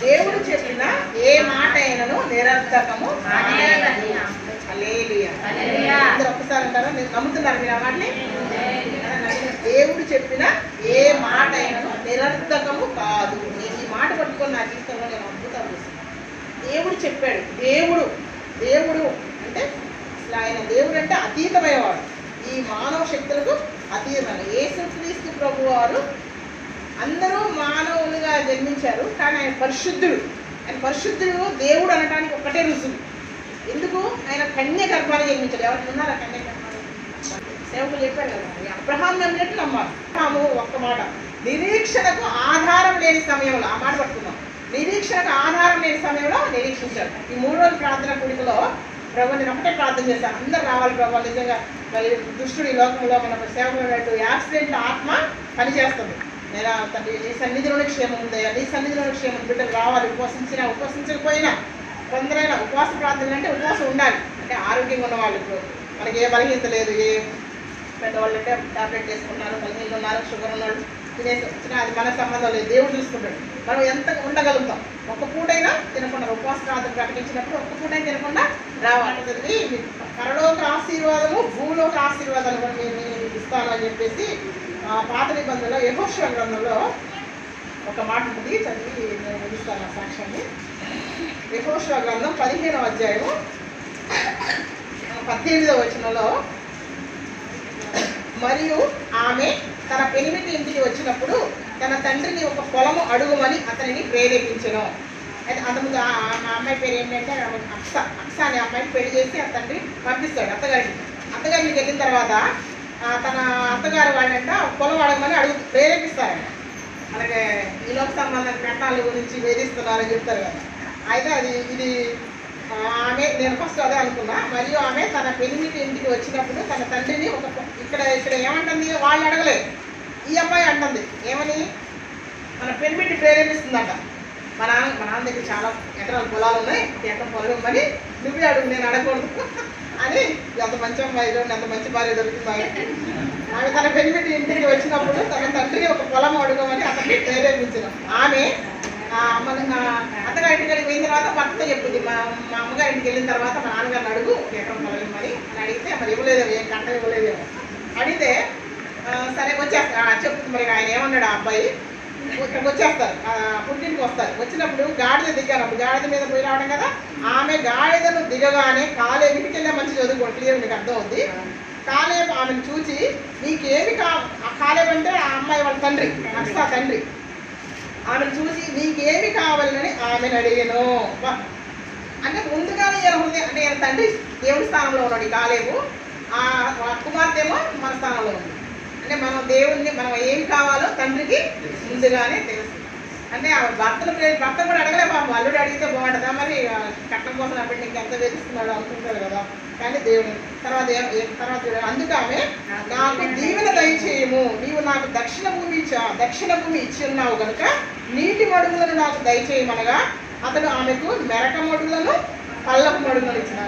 దేవుడు చెప్పిన ఏ మాట అయినను నిరర్థకము ఒక్కసారి అంటారా? మీరు నమ్ముతున్నారు మీరు ఆ మాటని? దేవుడు చెప్పిన ఏ మాట అయినను నిరర్థకము కాదు. నేను ఈ మాట పట్టుకొని నా జీవితంలో నేను అద్భుతాలు చూస్తాను దేవుడు చెప్పాడు దేవుడు దేవుడు అంటే అసలు ఆయన దేవుడు అంటే అతీతమైనవాడు. ఈ మానవ శక్తులకు అతీతమైన యేసుక్రీస్తు ప్రభు వారు అందరూ జన్మించారు. కానీ ఆయన పరిశుద్ధుడు. ఆయన పరిశుద్ధుడు దేవుడు అనడానికి ఒక్కటే రుజువు. ఎందుకు? ఆయన కన్య గర్భాన్ని జన్మించాడు ఎవరికి ఉన్నారా కన్య గర్భాలు? సేవకులు చెప్పారు కదా. అబ్రహాం నమ్మినట్టు నమ్మాలి. అబ్రహాము ఒక్క మాట. నిరీక్షణకు ఆధారం లేని సమయంలో ఆ మాట పట్టుకుందాం. నిరీక్షణకు ఆధారం లేని సమయంలో నిరీక్షించాడు ఈ మూడు రోజుల ప్రార్థన కూడికలో ప్రభు నేను ఒకటే ప్రార్థన చేశాను. అందరు రావాలి ప్రభు నిజంగా. మరి దుష్టుడు ఈ లోకంలో మన సేవకుడు యాక్సిడెంట్ ఆత్మ పనిచేస్తుంది. నేను? తండ్రి నీ సన్నిధిలోనే క్షేమం ఉంది నీ సన్నిధిలోని క్షేమం. బిడ్డలు రావాలి ఉపవసించినా ఉపవసించకపోయినా కొందరైనా ఉపవాస ప్రార్థన అంటే ఉపవాసం ఉండాలి. అంటే ఆరోగ్యంగా ఉన్న వాళ్ళు ఇప్పుడు మనకి ఏ బలహీనత లేదు. ఏ పెద్దవాళ్ళు అంటే టాబ్లెట్ వేసుకుంటున్నారు బలహీనత ఉన్నారు షుగర్ ఉన్నారు తినేసి వచ్చినా అది మనకు సంబంధం లేదు. దేవుడు చూసుకుంటాడు. మనం ఎంత ఉండగలుగుతాం? ఒక్క పూటైనా తినకుండా ఉపవాస ప్రార్థన ప్రకటించినప్పుడు ఒక్క పూటైనా తినకుండా రావాలి. అది పరలోక ఆశీర్వాదము భూలోక ఆశీర్వాదాలు కూడా నేను మీకు ఇస్తాను అని చెప్పేసి పాత నిబంధనలో యహోశ్వ గ్రంథంలో ఒక మాట ఉంది. చదివి నేను ముగిస్తాను ఆ సాక్ష్యాన్ని. యహోశ్వ గ్రంథం పదిహేనవ అధ్యాయం పద్దెనిమిదవ వచనంలో మరియు ఆమె తన పెనిమిటి ఇంటికి వచ్చినప్పుడు తన తండ్రిని ఒక పొలము అడుగుమని అతనిని ప్రేరేపించను. అయితే అంతకుముందు ఆ అమ్మాయి పేరు ఏంటంటే అక్స అక్స అనే అమ్మాయిని పెళ్ళి చేసి ఆ తండ్రి పంపిస్తాడు అత్తగారికి అత్తగారికి వెళ్ళిన తర్వాత తన అత్తగారు పొలం అడగమని అడుగు ప్రేరేపిస్తారంట. అలాగే ఈ లోక సంబంధం చట్టాల గురించి వేధిస్తున్నారని చెప్తారు కదా. అయితే అది ఇది ఆమె నేను ఫస్ట్ అదే అనుకున్నా. మరియు ఆమె తన పెనిమిటి ఇంటికి వచ్చినప్పుడు తన తండ్రిని ఒక ఇక్కడ ఇక్కడ ఏమంటుంది? వాళ్ళు అడగలేదు. ఈ అమ్మాయి అంటుంది ఏమని? మన పెనిమిటి ప్రేరేపిస్తుందట. మా నాన్న మా నాన్న దగ్గర చాలా ఎకరాల పొలాలు ఉన్నాయి. ఎక్కడ ఎకరం పొలం ఇవ్వమని నువ్వే అడుగు నేను అడగకూడదు. అని ఎంత మంచి అమ్మాయి ఎంత మంచి భార్య దొరికింది ఆమె తన పెళ్ళి ఇంటికి వచ్చినప్పుడు తన తండ్రికి ఒక పొలం అడగమని అతన్ని ప్రేరేపించిన ఆమె ఆ, మన అత్తగారి ఇంటికి పోయిన తర్వాత భర్త చెప్పింది మా మా అమ్మగారి ఇంటికి వెళ్ళిన తర్వాత మా నాన్నగారిని అడుగు ఎక్కడ పొలం ఇవ్వమని అని అడిగితే మరి ఇవ్వలేదేమో ఏం కంట ఇవ్వలేదేమో అడిగితే సరే వచ్చేస్తా. చెప్తుంది మరి ఆయన ఏమన్నాడు ఆ అబ్బాయి? ఇక్కడికి వచ్చేస్తారు పుట్టింటికి వస్తారు. వచ్చినప్పుడు గాడిద దిగారు అప్పుడు గాడిద మీద పోయి రావడం కదా ఆమె గాడిదను దిగగానే కాలే ఇంటికెళ్ళే మంచి చదువుకోండి క్లియర్ మీకు అర్థం అవుద్ది కాలేబ్ ఆమెను చూసి నీకేమి కా ఆ కాలేబ్ అంటే ఆ అమ్మాయి వాళ్ళ తండ్రి అక్సా తండ్రి. ఆమెను చూసి నీకేమి కావాలని ఆమెను అడిగాను. అంటే ముందుగానే ఈయన అంటే ఈయన తండ్రి దేవుడి స్థానంలో ఉన్నాడు ఈ కాలేబు ఆ కుమార్తె ఏమో మన స్థానంలో ఉంది. అంటే మనం దేవుణ్ణి మనం ఏమి కావాలో తండ్రికి ముందుగానే తెలుసు. అంటే ఆ భర్తను భర్త కూడా అడగలే అల్లుడు అడిగితే బాగుంటుందా? మరి ఆ కట్నం కోసం అప్పుడు నీకు ఎంత వేధిస్తున్నాడు అనుకుంటాడు కదా. కానీ దేవుడు తర్వాత తర్వాత అందుకు ఆమె నాకు దీవెన దయచేయము. నీవు నాకు దక్షిణ భూమి ఇచ్చా దక్షిణ భూమి ఇచ్చి ఉన్నావు కనుక నీటి మడుగులను నాకు దయచేయమనగా అతడు ఆమెకు మెరక మడుగులను పల్లపు మడుగులను ఇచ్చిన